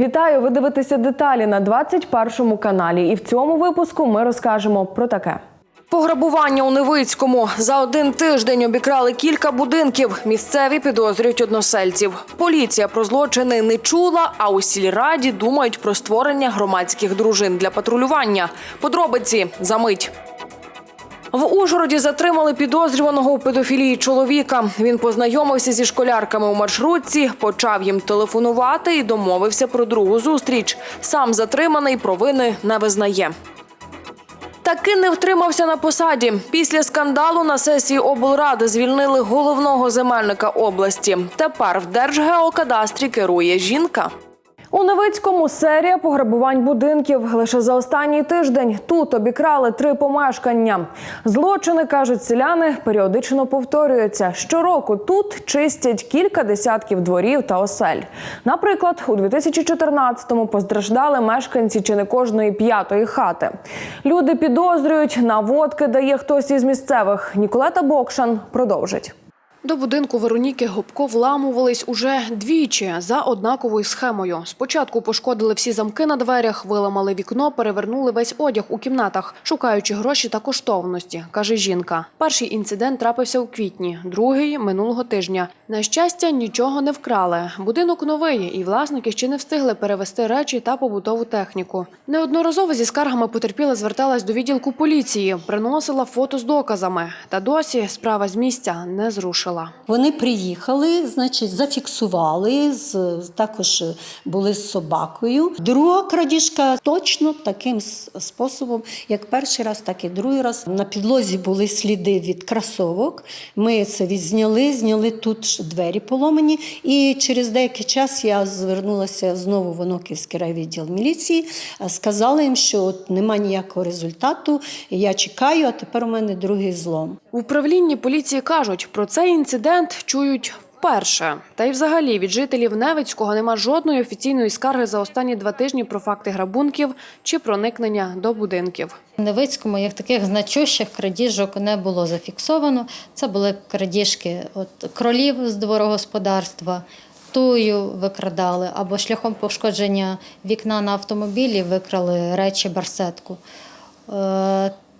Вітаю! Ви дивитеся деталі на 21 каналі. І в цьому випуску ми розкажемо про таке. Пограбування у Невицькому за один тиждень обікрали кілька будинків. Місцеві підозрюють односельців. Поліція про злочини не чула, а у сільраді думають про створення громадських дружин для патрулювання. Подробиці за мить. В Ужгороді затримали підозрюваного у педофілії чоловіка. Він познайомився зі школярками у маршрутці, почав їм телефонувати і домовився про другу зустріч. Сам затриманий провини не визнає. Таки не втримався на посаді. Після скандалу на сесії облради звільнили головного земельника області. Тепер в Держгеокадастрі керує жінка. У Новицькому серія пограбувань будинків лише за останній тиждень. Тут обікрали три помешкання. Злочини кажуть селяни, періодично повторюються. Щороку тут чистять кілька десятків дворів та осель. Наприклад, у 2014-му постраждали мешканці чи не кожної п'ятої хати. Люди підозрюють, наводки дає хтось із місцевих. Ніколета Бокшан продовжить. До будинку Вероніки Гопко вламувались уже двічі за однаковою схемою. Спочатку пошкодили всі замки на дверях, виламали вікно, перевернули весь одяг у кімнатах, шукаючи гроші та коштовності, каже жінка. Перший інцидент трапився у квітні, другий минулого тижня. На щастя, нічого не вкрали. Будинок новий, і власники ще не встигли перевести речі та побутову техніку. Неодноразово зі скаргами потерпіла зверталась до відділку поліції, приносила фото з доказами. Та досі справа з місця не зрушила. Вони приїхали, значить, зафіксували, з, також були з собакою. Друга крадіжка точно таким способом, як перший раз, так і другий раз. На підлозі були сліди від кросовок. Ми це відзняли, зняли тут двері поломані. І через деякий час я звернулася знову в Оноківський райвідділ міліції. Сказала їм, що от нема ніякого результату. Я чекаю, а тепер у мене другий злом. В управлінні поліції кажуть, про цей інцидент чують вперше. Та й взагалі від жителів Невицького нема жодної офіційної скарги за останні два тижні про факти грабунків чи проникнення до будинків. В Невицькому як таких значущих крадіжок не було зафіксовано. Це були крадіжки от, кролів з дворогосподарства, тую викрадали, або шляхом пошкодження вікна на автомобілі викрали речі барсетку.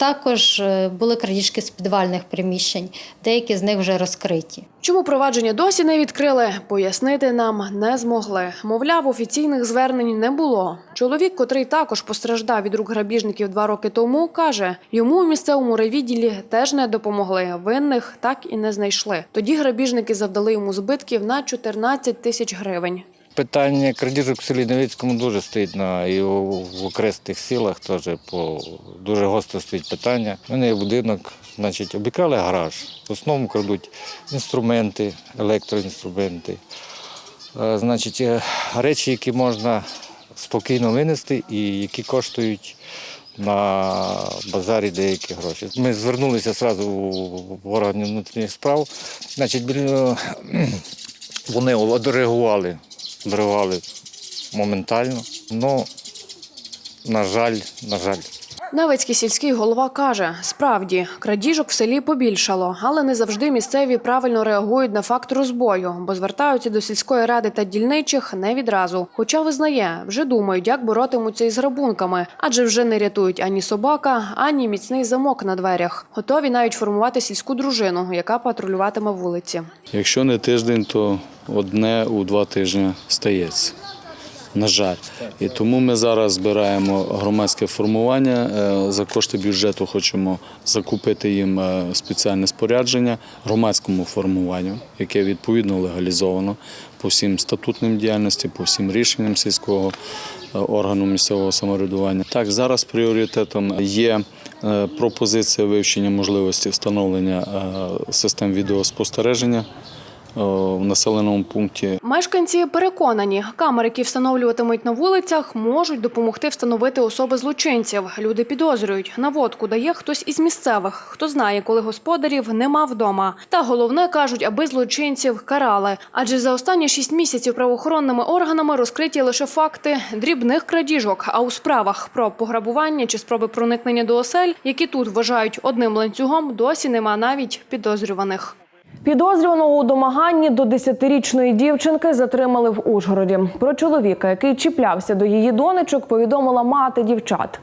Також е, були крадіжки з підвальних приміщень, деякі з них вже розкриті. Чому провадження досі не відкрили, пояснити нам не змогли. Мовляв, офіційних звернень не було. Чоловік, котрий також постраждав від рук грабіжників два роки тому, каже, йому у місцевому райвідділі теж не допомогли. Винних так і не знайшли. Тоді грабіжники завдали йому збитків на 14 тисяч гривень. Питання крадіжок в селі Новицькому дуже стоїть на і в окрестих сілах теж по дуже гостро стоїть питання. У мене є будинок, значить, обікрали гараж. В основному крадуть інструменти, електроінструменти. Е, Значить, е, речі, які можна спокійно винести і які коштують на базарі деякі гроші. Ми звернулися одразу в органи внутрішніх справ. Значить, вони одреагували, одреагували моментально. Ну, на жаль, на жаль. Навицький сільський голова каже: справді крадіжок в селі побільшало, але не завжди місцеві правильно реагують на факт розбою, бо звертаються до сільської ради та дільничих не відразу. Хоча визнає, вже думають, як боротимуться із грабунками, адже вже не рятують ані собака, ані міцний замок на дверях. Готові навіть формувати сільську дружину, яка патрулюватиме вулиці. Якщо не тиждень, то одне у два тижні стається. На жаль, і тому ми зараз збираємо громадське формування. Е, За кошти бюджету хочемо закупити їм е, спеціальне спорядження громадському формуванню, яке відповідно легалізовано по всім статутним діяльності, по всім рішенням сільського е, органу місцевого самоврядування. Так, зараз пріоритетом є пропозиція вивчення можливості встановлення систем відеоспостереження в населеному пункті Мешканці переконані, камери, які встановлюватимуть на вулицях, можуть допомогти встановити особи злочинців. Люди підозрюють, наводку дає хтось із місцевих, хто знає, коли господарів нема вдома. Та головне кажуть, аби злочинців карали. Адже за останні шість місяців правоохоронними органами розкриті лише факти дрібних крадіжок. А у справах про пограбування чи спроби проникнення до осель, які тут вважають одним ланцюгом, досі нема навіть підозрюваних. Підозрюваного у домаганні до 10-річної дівчинки затримали в Ужгороді. Про чоловіка, який чіплявся до її донечок, повідомила мати дівчат.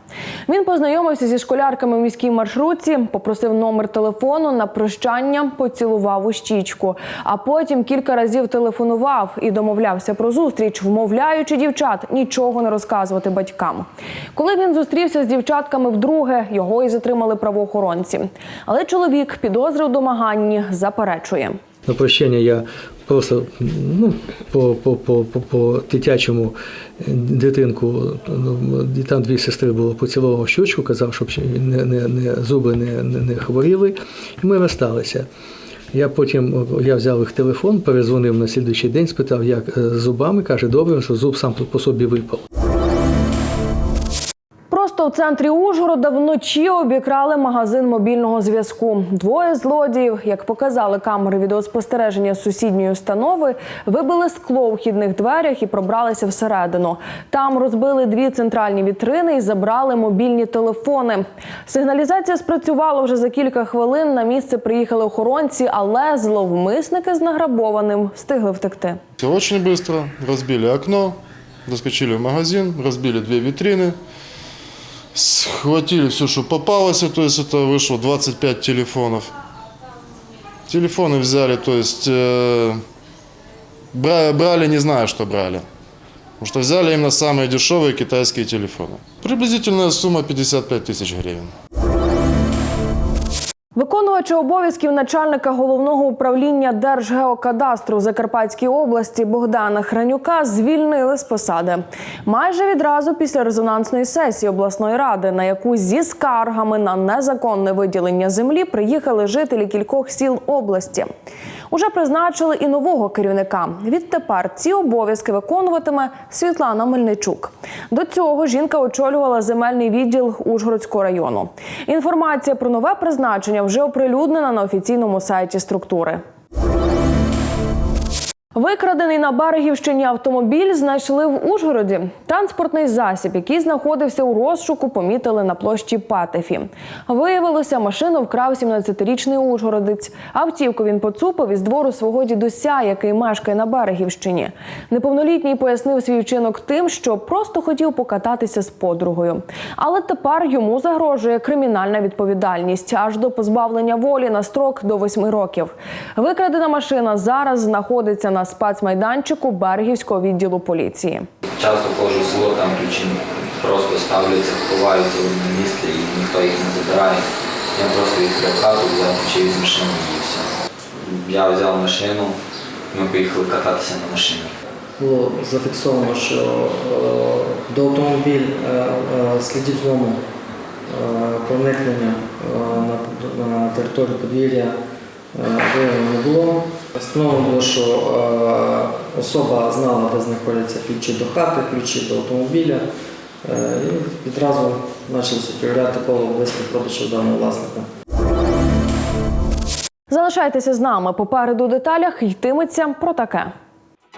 Він познайомився зі школярками в міській маршрутці, попросив номер телефону на прощання, поцілував у щічку, а потім кілька разів телефонував і домовлявся про зустріч, вмовляючи дівчат нічого не розказувати батькам. Коли він зустрівся з дівчатками вдруге, його і затримали правоохоронці. Але чоловік підозри у домаганні заперечує. На прощання я просто ну, по, по, по, по, по дитячому дитинку, ну, там дві сестри було поцілував щочку, казав, щоб не, не, не, зуби не, не, не хворіли, і ми розсталися. Я потім я взяв їх телефон, перезвонив на слідуючий день, спитав, як е, з зубами. Каже, добре, що зуб сам по собі випав. Просто в центрі Ужгорода вночі обікрали магазин мобільного зв'язку. Двоє злодіїв, як показали камери відеоспостереження сусідньої установи, вибили скло у вхідних дверях і пробралися всередину. Там розбили дві центральні вітрини і забрали мобільні телефони. Сигналізація спрацювала вже за кілька хвилин. На місце приїхали охоронці, але зловмисники з награбованим встигли втекти. Очень быстро. Разбили окно, заскочили в магазин, разбили две витрины, схватили все, что попалось, то есть это вышло 25 телефонов. Телефоны взяли, то есть э, бра- брали, не знаю, что брали. Потому что взяли именно самые дешевые китайские телефоны. Приблизительная сумма 55 тысяч гривен. Виконувача обов'язків начальника головного управління Держгеокадастру Закарпатській області Богдана Хранюка звільнили з посади майже відразу після резонансної сесії обласної ради, на яку зі скаргами на незаконне виділення землі приїхали жителі кількох сіл області. Уже призначили і нового керівника. Відтепер ці обов'язки виконуватиме Світлана Мельничук. До цього жінка очолювала земельний відділ Ужгородського району. Інформація про нове призначення вже оприлюднена на офіційному сайті структури. Викрадений на Берегівщині автомобіль знайшли в Ужгороді. Транспортний засіб, який знаходився у розшуку, помітили на площі Патефі. Виявилося, машину вкрав 17-річний ужгородець. Автівку він поцупив із двору свого дідуся, який мешкає на Берегівщині. Неповнолітній пояснив свій вчинок тим, що просто хотів покататися з подругою. Але тепер йому загрожує кримінальна відповідальність аж до позбавлення волі на строк до 8 років. Викрадена машина зараз знаходиться на спецмайданчику Берегівського відділу поліції. Часто ходжу в село, там ключі просто ставляться, ховаються в одне місце і ніхто їх не забирає. Я просто відкрив хату, взяв ключі з машини і все. Я взяв машину, ми поїхали кататися на машині. було зафіксовано, що е, до автомобіль е, е, слідів злому е, проникнення е, на, на територію подвір'я е, виявлено не було. Встановлено було, що е, особа знала, де знаходяться ключі до хати, ключі до автомобіля. е, І відразу почалося перевіряти коло близьких родичів даного власника. Залишайтеся з нами. Попереду у деталях йтиметься про таке.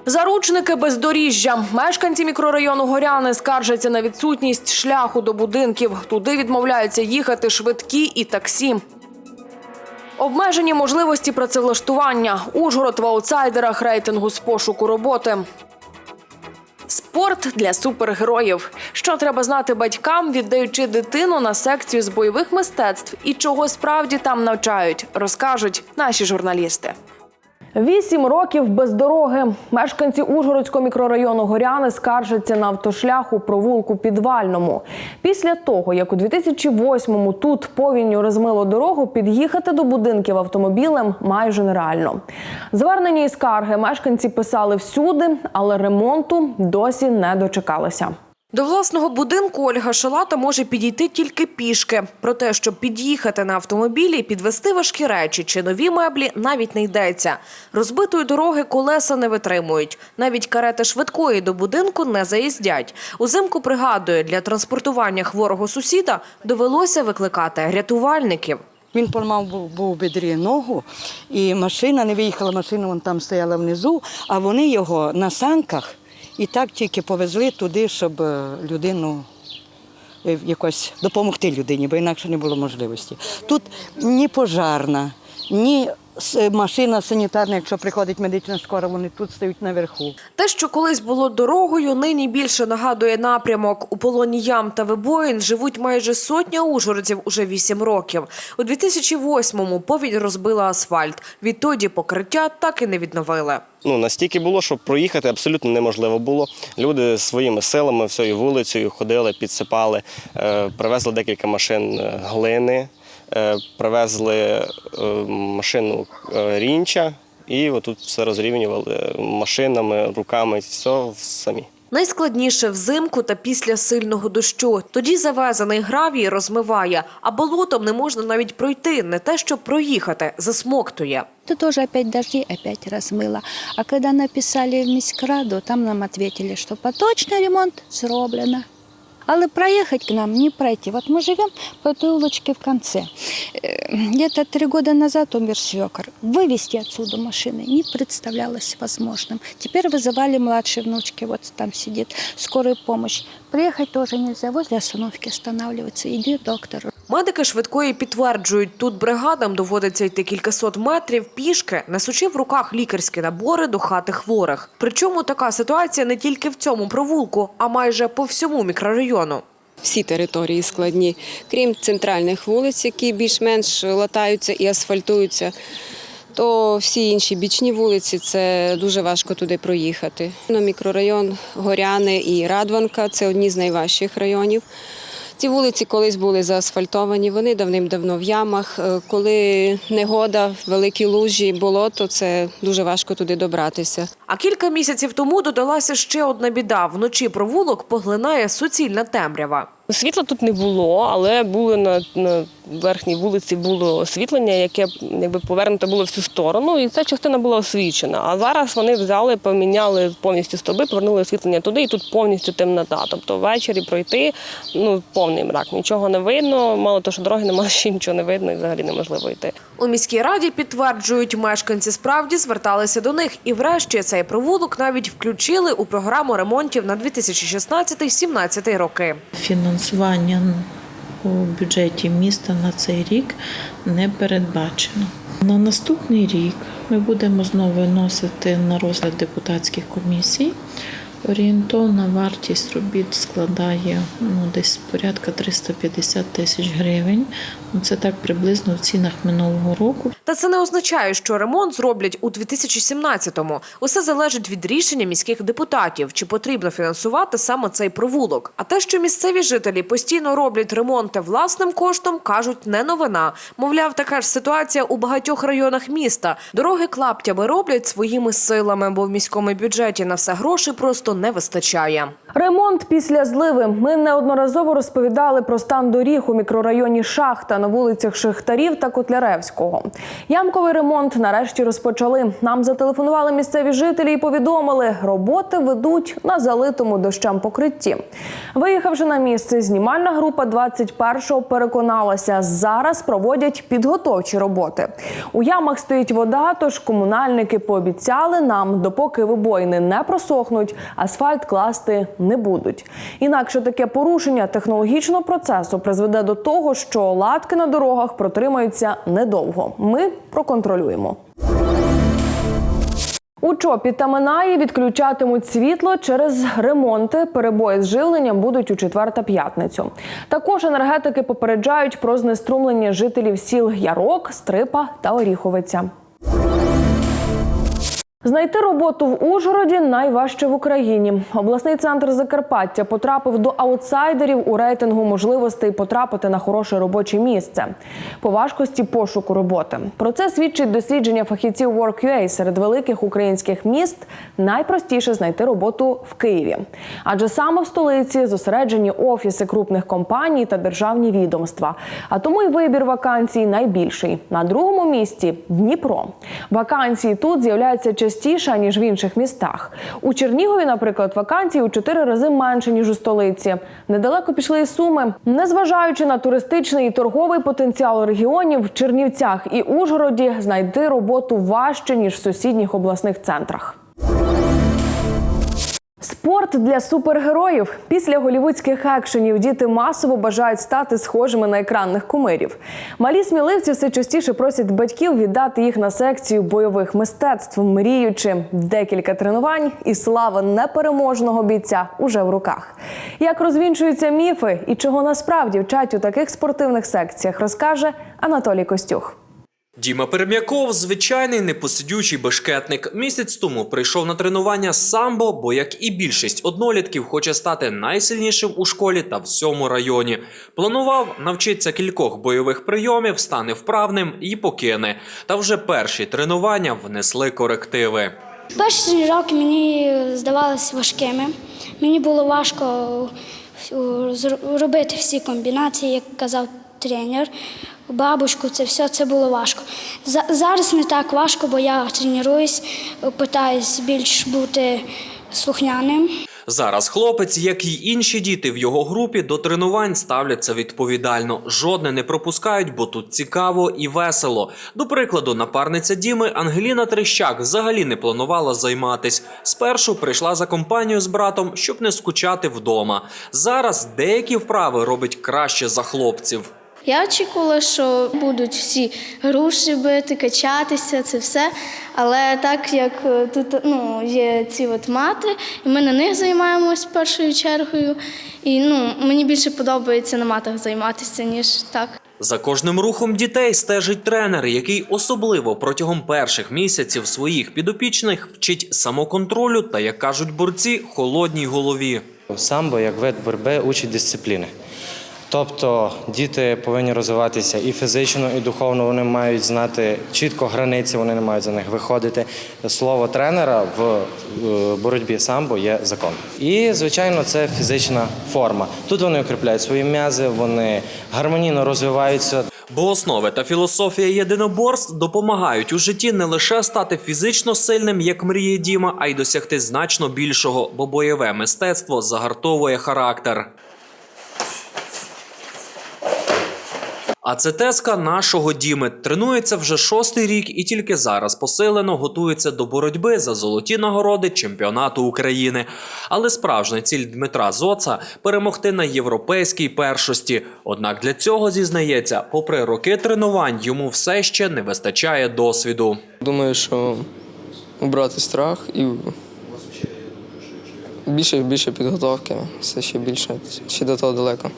Заручники бездоріжжя. Мешканці мікрорайону Горяни скаржаться на відсутність шляху до будинків. Туди відмовляються їхати швидкі і таксі. Обмежені можливості працевлаштування. Ужгород в аутсайдерах рейтингу з пошуку роботи. Спорт для супергероїв. Що треба знати батькам, віддаючи дитину на секцію з бойових мистецтв і чого справді там навчають, розкажуть наші журналісти. Вісім років без дороги. Мешканці Ужгородського мікрорайону Горяни скаржаться на автошлях у провулку Підвальному. Після того, як у 2008-му тут повінню розмило дорогу, під'їхати до будинків автомобілем майже нереально. Звернення і скарги мешканці писали всюди, але ремонту досі не дочекалися. До власного будинку Ольга Шалата може підійти тільки пішки. Про те, щоб під'їхати на автомобілі, підвести важкі речі чи нові меблі, навіть не йдеться. Розбитої дороги колеса не витримують. Навіть карети швидкої до будинку не заїздять. Узимку пригадує, для транспортування хворого сусіда довелося викликати рятувальників. Він поламав був, бедрі ногу, і машина не виїхала, машина вон там стояла внизу, а вони його на санках і так тільки повезли туди, щоб е, людину е, якось допомогти людині, бо інакше не було можливості. Тут ні пожарна, ні машина санітарна, якщо приходить медична скора, вони тут стають наверху. Те, що колись було дорогою, нині більше нагадує напрямок. У полоні ям та вибоїн живуть майже сотня ужгородців уже вісім років. У 2008-му повінь розбила асфальт. Відтоді покриття так і не відновили. Ну, настільки було, що проїхати абсолютно неможливо було. Люди своїми силами всією вулицею ходили, підсипали, е, привезли декілька машин е, глини, привезли е, машину е, рінча і отут все розрівнювали машинами, руками, все самі. Найскладніше взимку та після сильного дощу. Тоді завезений гравій розмиває, а болотом не можна навіть пройти, не те, щоб проїхати, засмоктує. Это тоже опять дожди, опять размыло. А когда написали в міськраду, там нам ответили, что поточный ремонт зроблено. Але проехать к нам не пройти. Вот мы живем по той улочке в конце. Э, Где-то три года назад умер свекор. Вывести отсюда машины не представлялось возможным. Теперь вызывали младшей внучки, вот там сидит, скорую помощь. Приехать тоже нельзя, возле остановки останавливаться. Иди, доктор, Медики швидкої підтверджують, тут бригадам доводиться йти кількасот метрів пішки, несучи в руках лікарські набори до хати хворих. Причому така ситуація не тільки в цьому провулку, а майже по всьому мікрорайону. Всі території складні, крім центральних вулиць, які більш-менш латаються і асфальтуються, то всі інші бічні вулиці це дуже важко туди проїхати. На мікрорайон Горяни і Радванка це одні з найважчих районів. Ці вулиці колись були заасфальтовані, вони давним-давно в ямах. Е, Коли негода, великі лужі, болото, це дуже важко туди добратися. А кілька місяців тому додалася ще одна біда. Вночі провулок поглинає суцільна темрява. Світла тут не було, але були на, на верхній вулиці було освітлення, яке якби повернуто було в цю сторону, і ця частина була освічена. А зараз вони взяли, поміняли повністю стовби, повернули освітлення туди, і тут повністю темнота. Тобто ввечері пройти ну повний мрак, нічого не видно. Мало того, що дороги немає, ще нічого не видно і взагалі неможливо йти. У міській раді підтверджують, мешканці справді зверталися до них, і врешті цей провулок навіть включили у програму ремонтів на 2016-17 роки. Фінансування у бюджеті міста на цей рік не передбачено. На наступний рік ми будемо знову виносити на розгляд депутатських комісій. Орієнтовна вартість робіт складає ну, десь порядка 350 тисяч гривень. Це так приблизно в цінах минулого року. Та це не означає, що ремонт зроблять у 2017-му. Усе залежить від рішення міських депутатів, чи потрібно фінансувати саме цей провулок. А те, що місцеві жителі постійно роблять ремонти власним коштом, кажуть, не новина. Мовляв, така ж ситуація у багатьох районах міста. Дороги клаптями роблять своїми силами, бо в міському бюджеті на все грошей просто не вистачає. Ремонт після зливи. Ми неодноразово розповідали про стан доріг у мікрорайоні Шахта на вулицях Шахтарів та Котляревського. Ямковий ремонт нарешті розпочали. Нам зателефонували місцеві жителі і повідомили, роботи ведуть на залитому дощам покритті. Виїхавши на місце, знімальна група 21-го переконалася, зараз проводять підготовчі роботи. У ямах стоїть вода, тож комунальники пообіцяли нам, допоки вибоїни не просохнуть, асфальт класти не будуть. Інакше таке порушення технологічного процесу призведе до того, що латки на дорогах протримаються недовго. Ми проконтролюємо. У Чопі та Минаї відключатимуть світло через ремонти. Перебої з живленням будуть у четвер та п'ятницю. Також енергетики попереджають про знеструмлення жителів сіл Ярок, Стрипа та Оріховиця. Знайти роботу в Ужгороді найважче в Україні. Обласний центр Закарпаття потрапив до аутсайдерів у рейтингу можливостей потрапити на хороше робоче місце по важкості пошуку роботи. Про це свідчить дослідження фахівців WorkUA серед великих українських міст. Найпростіше знайти роботу в Києві, адже саме в столиці зосереджені офіси крупних компаній та державні відомства. А тому й вибір вакансій найбільший. На другому місці Дніпро. Вакансії тут з'являються частіше ніж в інших містах. У Чернігові, наприклад, вакансій у чотири рази менше ніж у столиці. Недалеко пішли і суми. Незважаючи на туристичний і торговий потенціал регіонів, в Чернівцях і Ужгороді знайти роботу важче ніж в сусідніх обласних центрах. Спорт для супергероїв. Після голівудських екшенів діти масово бажають стати схожими на екранних кумирів. Малі сміливці все частіше просять батьків віддати їх на секцію бойових мистецтв, мріючи декілька тренувань, і слава непереможного бійця уже в руках. Як розвінчуються міфи і чого насправді вчать у таких спортивних секціях, розкаже Анатолій Костюх. Діма Перем'яков – звичайний непосидючий бешкетник. Місяць тому прийшов на тренування самбо, бо, як і більшість однолітків, хоче стати найсильнішим у школі та всьому районі. Планував навчитися кількох бойових прийомів, стане вправним і покине. Та вже перші тренування внесли корективи. Перші роки мені здавалися важкими. Мені було важко е, робити всі комбінації, як казав тренер. Бабушку, це все це було важко. Зараз не так важко, бо я тренуюсь, питаюсь більш бути слухняним. Зараз хлопець, як і інші діти в його групі, до тренувань ставляться відповідально. Жодне не пропускають, бо тут цікаво і весело. До прикладу, напарниця Діми Ангеліна Трещак взагалі не планувала займатись. Спершу прийшла за компанію з братом, щоб не скучати вдома. Зараз деякі вправи робить краще за хлопців. Я очікувала, що будуть всі груші бити, качатися, це все. Але так як е, тут ну, є ці от мати, і ми на них займаємось першою чергою. І ну, мені більше подобається на матах займатися, ніж так. За кожним рухом дітей стежить тренер, який особливо протягом перших місяців своїх підопічних вчить самоконтролю та, як кажуть борці, холодній голові. Самбо як вид боротьби учить дисципліни. Тобто діти повинні розвиватися і фізично, і духовно. Вони мають знати чітко границі, вони не мають за них виходити. Слово тренера в е, боротьбі самбо є закон. І, звичайно, це фізична форма. Тут вони укріпляють свої м'язи, вони гармонійно розвиваються. Бо основи та філософія єдиноборств допомагають у житті не лише стати фізично сильним, як мріє Діма, а й досягти значно більшого, бо бойове мистецтво загартовує характер. А це теска нашого Діми. Тренується вже шостий рік і тільки зараз посилено готується до боротьби за золоті нагороди чемпіонату України. Але справжня ціль Дмитра Зоца перемогти на європейській першості. Однак для цього зізнається, попри роки тренувань, йому все ще не вистачає досвіду. Думаю, що убрати страх і більше більше підготовки, все ще більше, ще до того далеко.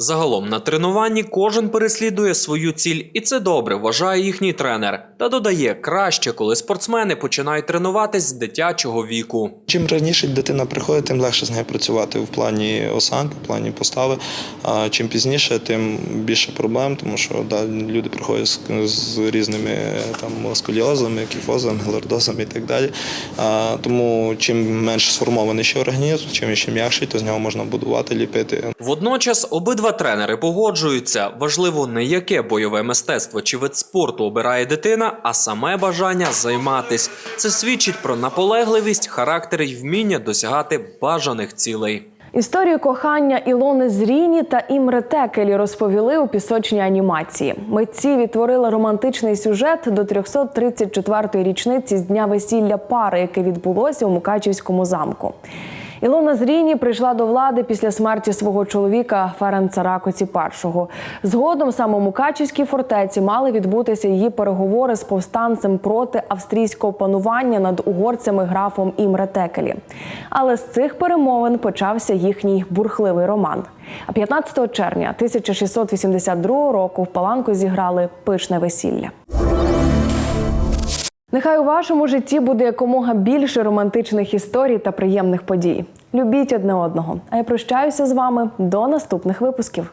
Загалом на тренуванні кожен переслідує свою ціль, і це добре, вважає їхній тренер. Та додає краще, коли спортсмени починають тренуватись з дитячого віку. Чим раніше дитина приходить, тим легше з нею працювати в плані осанки, в плані постави. А чим пізніше, тим більше проблем, тому що да, люди приходять з, з різними там сколіозами, кіфозами, лордозами і так далі. А, тому чим менш сформований ще організм, чим ще м'якший, то з нього можна будувати, ліпити. Водночас обидва тренери погоджуються. Важливо не яке бойове мистецтво чи вид спорту обирає дитина, а саме бажання займатись. Це свідчить про наполегливість, характер і вміння досягати бажаних цілей. Історію кохання Ілони Зріні та Імре Текелі розповіли у пісочній анімації. Митці відтворили романтичний сюжет до 334-ї річниці з дня весілля пари, яке відбулося у Мукачівському замку. Ілона Зріні прийшла до влади після смерті свого чоловіка Ференца Ракоці І. Згодом саме у Мукачівській фортеці мали відбутися її переговори з повстанцем проти австрійського панування над угорцями графом Імре Текелі. Але з цих перемовин почався їхній бурхливий роман. А 15 червня 1682 року в Паланку зіграли пишне весілля. Нехай у вашому житті буде якомога більше романтичних історій та приємних подій. Любіть одне одного. А я прощаюся з вами до наступних випусків.